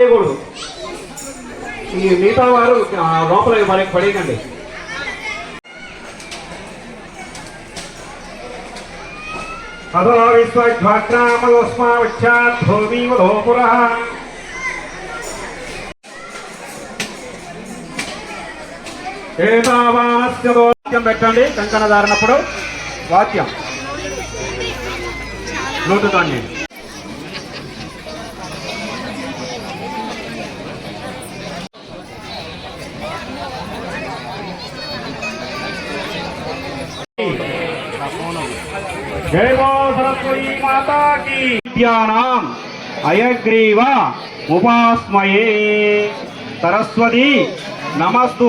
చేయకూడదు. ఈ మిగతా వారు లోపల మనకి పడేయకండి. అదో విశ్వధ్వాగ్రామలోస్మావచ్చాత్ భూమివలో పురః వాక్యం పెట్టండి. కంకణ దారినప్పుడు వాక్యం నోటుతాన్ని జై బో సరస్వతి మాతా కీ విద్యానాం అయగ్రీవ ఉపాస్మయే. సరస్వతి నమస్తు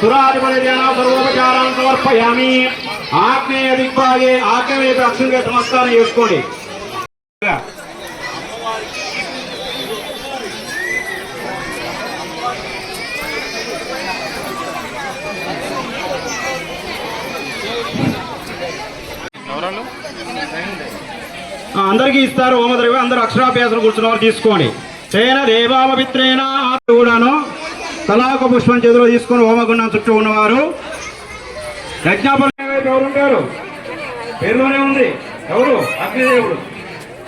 సురాధిపతిజన సర్వోపచారాన్ని సమర్పయామి. ఆగ్నేయ దిగ్భాగే ఆగ్నేయ అక్షంగా నమస్కారం చేసుకోండి ఆ, అందరికీ ఇస్తారు హోమద్రవ్యం అందరూ అక్షరాభ్యాసం కూర్చున్నవారు తీసుకోండి. తేన దేవామపిత్రేణ కూడాను తలాక పుష్పం చేతిలో తీసుకొని హోమగుండం చుట్టూ ఉన్నవారు. యజ్ఞాపన ఎవరుంటారు పేరులోనే ఉంది. ఎవరు? అగ్నిదేవుడు.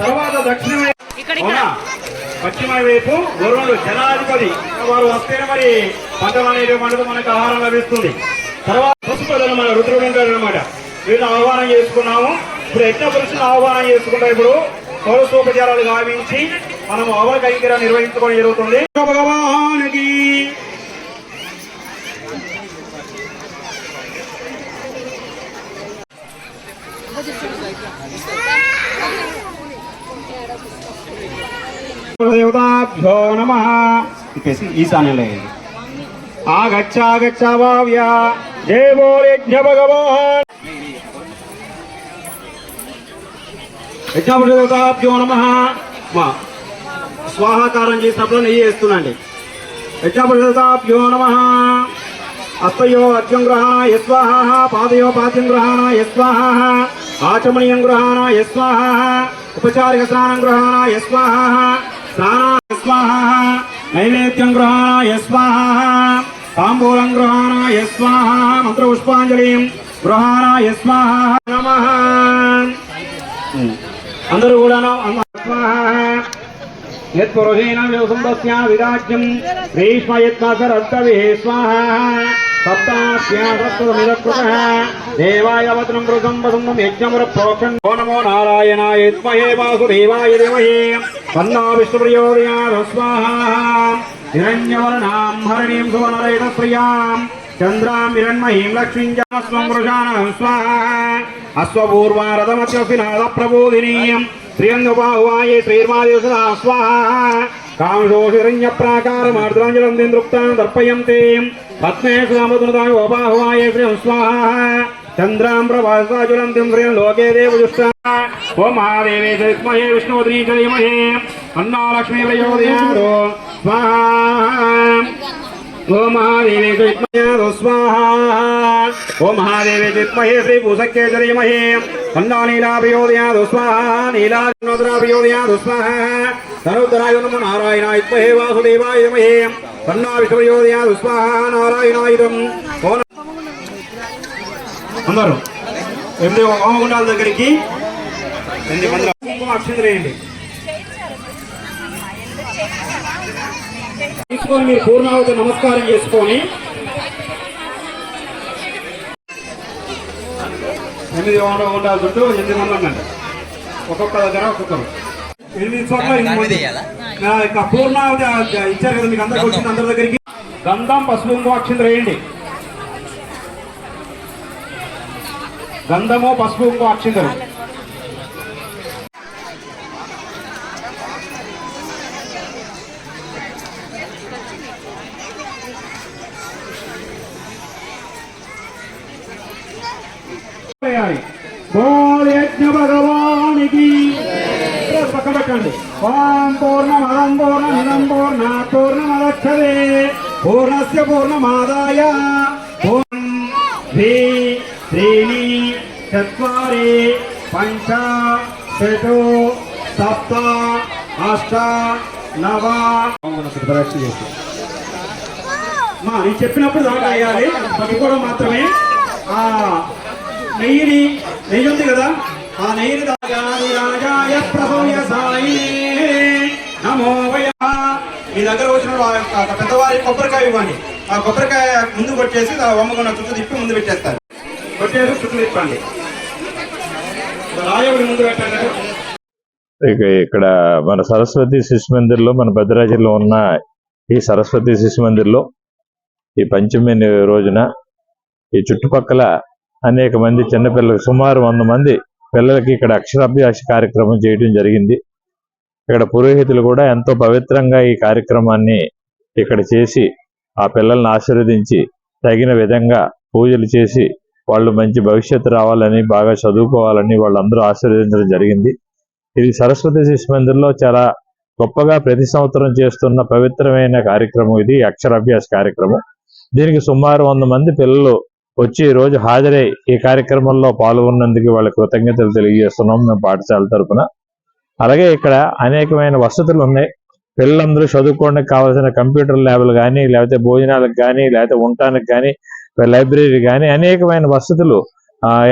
తర్వాత దక్షిణ? పశ్చిమ వైపు వరుణుడు జనాధిపతి. వారు వస్తేనే మరి పంటలు అనేది మనకు మనకు ఆహారం లభిస్తుంది. తర్వాత పశుపతులు మన రుద్రుడు ఉంటాడు అనమాట వీళ్ళు ఆహ్వానం చేసుకున్నాము. ఇప్పుడు యజ్ఞ పురుషులు ఆహ్వానం చేసుకుంటాం ఇప్పుడు పౌరసోపచారాలు గావించి మనం అవల కైంకర్య నిర్వహించుకోవడం జరుగుతుంది. భగవానికి. దేవతాభ్యో నమ. చెప్పేసి ఈశాన్యంలో వేయండి. ఆగచ్చాగచ్చ భావ్య జయ బోలేజ్ఞ భగవాన్. యజ్ఞాభ్యో నమ. స్వాహాకారం చేసినప్పుడు నెయ్యి వేస్తున్నాండి యజ్ఞాభ్యో నమ. హస్తయో అర్ఘ్యం గ్రహణ యస్వాహ పాదయో పాద్యం గ్రహణ యస్వాహ ఆచమనీయం గ్రహణ యస్వాహ ఉపచారిక స్నానం గ్రహణ యస్వాహ స్నాన యస్వాహ నైవేద్యం గ్రహణ యస్వాహ తాంబూలం గ్రహణ యస్వాహ మంత్రపుష్పాంజలిం గ్రహణ యస్వాహ నమ. అందరూ కూడా యత్పురుషేణ వ్యవసందస్య విరాజ్యం. గ్రీష్మయత్మసరత్తవే స్వాహ. సప్తాస్యాసత్వమిదకృతః దేవాయ వదనం మృగం వదందం యజ్ఞముర ప్రోక్షం ఓ నమో నారాయణాయ యత్మహే వాసుదేవాయ ధీమహి తన్నో విష్ణుప్రయోదయాద స్వాహ. హిరణ్యవర్ణాం హరిణీం సువర్ణరహిత ప్రియాం చంద్రాం హిరణ్మహీం లక్ష్మీం జస్వం వృషాణం స్వాహ అశ్వపూర్వారథమత్యసినాథ ప్రబోధినీయం శ్రీరంగబాహువాయే శ్రీర్మాదేశదా స్వాహ కామశోషిరణ్య ప్రాకారమార్ద్రాంజలం దిందృప్తాం దర్పయంతే పద్మేషు కామధునదాయ ఓబాహువాయే శ్రీం స్వాహ చంద్రాం లోకే దేవజుష్ట ఓ మహాదేవే విద్మహే విష్ణువద్రీ చ అన్నాలక్ష్మీ ప్రయోదయాదో స్వాహ. ఓ మహాదేవే విద్మయాదో స్వాహా. ఓ మహాదేవే విద్మహే శ్రీ భూసఖ్యే జయమహే. అన్నా నీలాభియోదయాదో స్వాహా. నీలాభియోదయాదో స్వాహా. ధనుధరాయ నమ నారాయణ విద్మహే వాసుదేవాయ నమహే. అన్నా విష్ణుయోదయాదో స్వాహా నారాయణాయుధం అందరూ. ఎనిమిది హోమగుండాల దగ్గరికి ఎనిమిది మంది కుంకుమ అక్షంతలేయండి తీసుకొని మీరు పూర్ణావతి నమస్కారం చేసుకొని ఎనిమిది వందల ఉండాలి చుట్టూ ఎనిమిది మంది ఉండండి. ఒక్కొక్క దగ్గర ఒక్కొక్కరు. ఎనిమిది చోట్ల ఎనిమిది ఇక పూర్ణావతి ఇచ్చారు కదా మీకు అందరికి వచ్చింది అందరి దగ్గరికి. గంధం పసుపు కుంకుమ అక్షంత వేయండి. గంధము పసుపు కుంకుమ భగవానికి. పక్క పెట్టండి. ఓం పూర్ణమదం పూర్ణమిదం పూర్ణ పూర్ణమదక్షరే పూర్ణస్ పూర్ణమాదాయ. పూర్ణం ద్వి త్రీణి చత్వరి పంచ షటు సప్త అష్ట నవ పరీక్ష చేసి మా నేను చెప్పినప్పుడు దాకా వేయాలి పట్టుకోవడం మాత్రమే. ఆ నెయ్యిని నెయ్యి ఉంది కదా? ఆ నెయ్యిని రాజాయ ప్రభోయ సాయి నమో మీ దగ్గర వచ్చిన పెద్దవారి కొబ్బరికాయ ఇవ్వండి. ఆ కొబ్బరికాయ ముందు కొట్టేసి ఆ వమ్మకున్న చుట్టూ తిప్పి ముందు పెట్టేస్తారు కొట్టేసి చుట్టూ తిప్పండి. ఇక ఇక్కడ మన సరస్వతి శిశు మందిర్లో మన భద్రాచలంలో ఉన్న ఈ సరస్వతి శిశు మందిర్లో ఈ పంచమి రోజున ఈ చుట్టుపక్కల అనేక మంది చిన్నపిల్లలకు సుమారు వంద మంది పిల్లలకి ఇక్కడ అక్షరాభ్యాస కార్యక్రమం చేయడం జరిగింది. ఇక్కడ పురోహితులు కూడా ఎంతో పవిత్రంగా ఈ కార్యక్రమాన్ని ఇక్కడ చేసి ఆ పిల్లల్ని ఆశీర్వదించి తగిన విధంగా పూజలు చేసి వాళ్ళు మంచి భవిష్యత్తు రావాలని బాగా చదువుకోవాలని వాళ్ళందరూ ఆశీర్వదించడం జరిగింది. ఇది సరస్వతి శిశు మందిర్లో చాలా గొప్పగా ప్రతి సంవత్సరం చేస్తున్న పవిత్రమైన కార్యక్రమం ఇది అక్షరాభ్యాస కార్యక్రమం. దీనికి సుమారు వంద మంది పిల్లలు వచ్చి రోజు హాజరై ఈ కార్యక్రమంలో పాల్గొన్నందుకు వాళ్ళ కృతజ్ఞతలు తెలియజేస్తున్నాం మేము పాఠశాల తరఫున అలాగే ఇక్కడ అనేకమైన వసతులు ఉన్నాయి. పిల్లలందరూ చదువుకోవడానికి కావాల్సిన కంప్యూటర్ ల్యాబ్లు కానీ లేకపోతే భోజనాలకు కానీ లేకపోతే ఉండటానికి కానీ లైబ్రరీ కానీ అనేకమైన వసతులు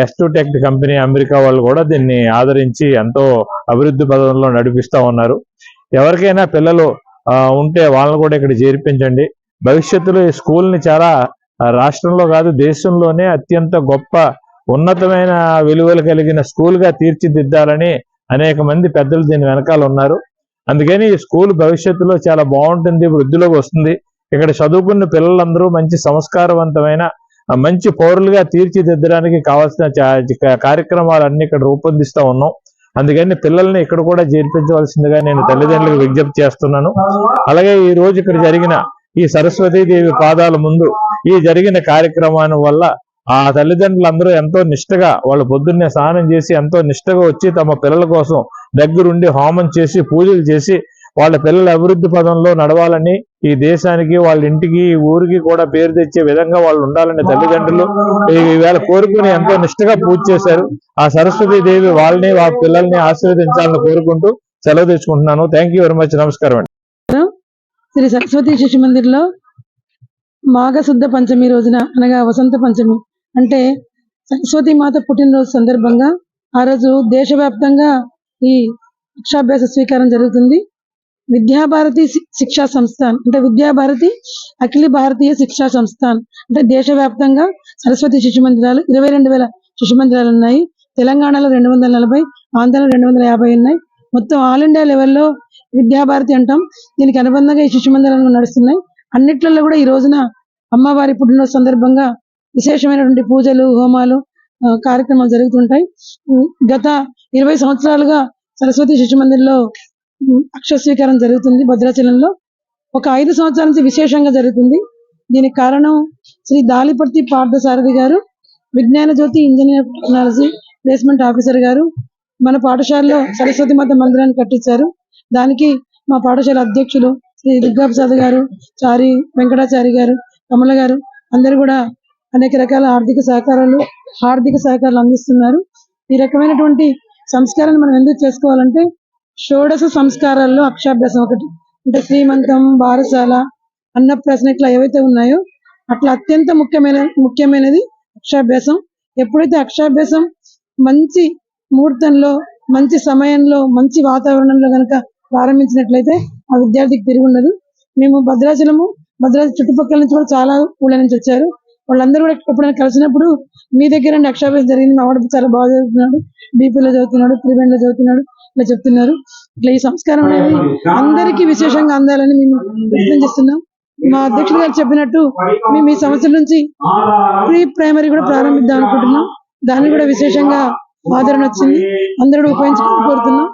S two tech company America వాళ్ళు కూడా దీన్ని ఆదరించి ఎంతో అభివృద్ధి పదంలో నడిపిస్తా ఉన్నారు. ఎవరికైనా పిల్లలు ఉంటే వాళ్ళని కూడా ఇక్కడ చేర్పించండి. భవిష్యత్తులో ఈ స్కూల్ని చాలా రాష్ట్రంలో కాదు దేశంలోనే అత్యంత గొప్ప ఉన్నతమైన విలువలు కలిగిన స్కూల్గా తీర్చిదిద్దాలని అనేక మంది పెద్దలు దీని వెనకాల ఉన్నారు. అందుకని ఈ స్కూల్ భవిష్యత్తులో చాలా బాగుంటుంది వృద్ధిలోకి వస్తుంది. ఇక్కడ చదువుకున్న పిల్లలందరూ మంచి సంస్కారవంతమైన మంచి పౌరులుగా తీర్చిదిద్దడానికి కావాల్సిన కార్యక్రమాలు అన్ని కార్యక్రమాలన్నీ ఇక్కడ రూపొందిస్తా ఉన్నాం. అందుకని పిల్లల్ని ఇక్కడ కూడా చేర్పించవలసిందిగా నేను తల్లిదండ్రులకు విజ్ఞప్తి చేస్తున్నాను. అలాగే ఈ రోజు ఇక్కడ జరిగిన ఈ సరస్వతీదేవి పాదాల ముందు ఈ జరిగిన కార్యక్రమాన్ని వల్ల ఆ తల్లిదండ్రులందరూ ఎంతో నిష్టగా వాళ్ళు పొద్దున్నే స్నానం చేసి ఎంతో నిష్టగా వచ్చి తమ పిల్లల కోసం దగ్గరుండి హోమం చేసి పూజలు చేసి వాళ్ళ పిల్లల అభివృద్ధి పదంలో నడవాలని ఈ దేశానికి వాళ్ళ ఇంటికి ఈ ఊరికి కూడా పేరు తెచ్చే విధంగా వాళ్ళు ఉండాలని తల్లిదండ్రులు ఈవేళ కోరుకుని ఎంతో నిష్టగా పూజ చేశారు. ఆ సరస్వతి దేవి వాళ్ళని వాళ్ళ పిల్లల్ని ఆశీర్వదించాలని కోరుకుంటూ సెలవు తెచ్చుకుంటున్నాను. థ్యాంక్ యూ వెరీ మచ్ నమస్కారం అండి. శ్రీ సరస్వతి శిశు మందిర్లో మాఘశుద్ధ పంచమి రోజున అనగా వసంత పంచమి అంటే సరస్వతి మాత పుట్టినరోజు సందర్భంగా ఆ రోజు దేశవ్యాప్తంగా ఈ అక్షాభ్యాస స్వీకారం జరుగుతుంది. విద్యాభారతి శిక్షా సంస్థాన్ అంటే విద్యాభారతి అఖిల భారతీయ శిక్షా సంస్థాన్ అంటే దేశవ్యాప్తంగా సరస్వతి శిశు మందిరాలు ఇరవై రెండు వేల శిశు మందిరాలు ఉన్నాయి. తెలంగాణలో రెండు వందల నలభై ఆంధ్రలో రెండు వందల యాభై ఉన్నాయి. మొత్తం ఆల్ ఇండియా లెవెల్లో విద్యాభారతి అంటాం. దీనికి అనుబంధంగా ఈ శిశు మందిరాలు నడుస్తున్నాయి. అన్నిట్లలో కూడా ఈ రోజున అమ్మవారి పుట్టినరోజు సందర్భంగా విశేషమైనటువంటి పూజలు హోమాలు కార్యక్రమాలు జరుగుతుంటాయి. గత ఇరవై సంవత్సరాలుగా సరస్వతి శిశు మందిర్లో అక్షర స్వీకారం జరుగుతుంది భద్రాచలంలో. ఒక ఐదు సంవత్సరాల నుంచి విశేషంగా జరుగుతుంది. దీనికి కారణం శ్రీ దాలిపర్తి పార్థసారథి గారు Vignana Jyothi engineer technology placement officer గారు. మన పాఠశాలలో సరస్వతి మాత మందిరాన్ని కట్టించారు. దానికి మా పాఠశాల అధ్యక్షులు శ్రీ దుర్గాప్రసాద్ గారు చారి వెంకటాచారి గారు కమల గారు. అందరూ కూడా అనేక రకాల ఆర్థిక సహకారాలు ఆర్థిక సహకారాలు అందిస్తున్నారు. ఈ రకమైనటువంటి సంస్కారాన్ని మనం ఎందుకు చేసుకోవాలంటే షోడశ సంస్కారాల్లో అక్షాభ్యాసం ఒకటి. అంటే శ్రీమంతం బారసాల అన్నప్రాసన ఇట్లా ఏవైతే ఉన్నాయో అట్లా అత్యంత ముఖ్యమైన ముఖ్యమైనది అక్షాభ్యాసం. ఎప్పుడైతే అక్షాభ్యాసం మంచి ముహూర్తంలో మంచి సమయంలో మంచి వాతావరణంలో కనుక ప్రారంభించినట్లయితే ఆ విద్యార్థికి తిరిగి ఉండదు మేము భద్రాచలము భద్రాచల చుట్టుపక్కల నుంచి కూడా చాలా ఊళ్ళ నుంచి వచ్చారు. వాళ్ళందరూ కూడా ఎప్పుడైనా కలిసినప్పుడు మీ దగ్గర నుండి జరిగింది మా వాడు చాలా బాగా చదువుతున్నాడు బీపీలో చదువుతున్నాడు ప్రివెంట్లో చదువుతున్నాడు ఇట్లా చెప్తున్నారు. ఇట్లా ఈ సంస్కారం అనేది అందరికీ విశేషంగా అందాలని మేము ప్రయత్నం చేస్తున్నాం. మా అధ్యక్షుడు గారు చెప్పినట్టు మేము ఈ సంవత్సరం నుంచి ప్రీ ప్రైమరీ కూడా ప్రారంభిద్దాం అనుకుంటున్నాం. దాన్ని కూడా విశేషంగా ఆదరణ వచ్చింది. అందరూ ఉపయోగించుకుని కోరుతున్నాం.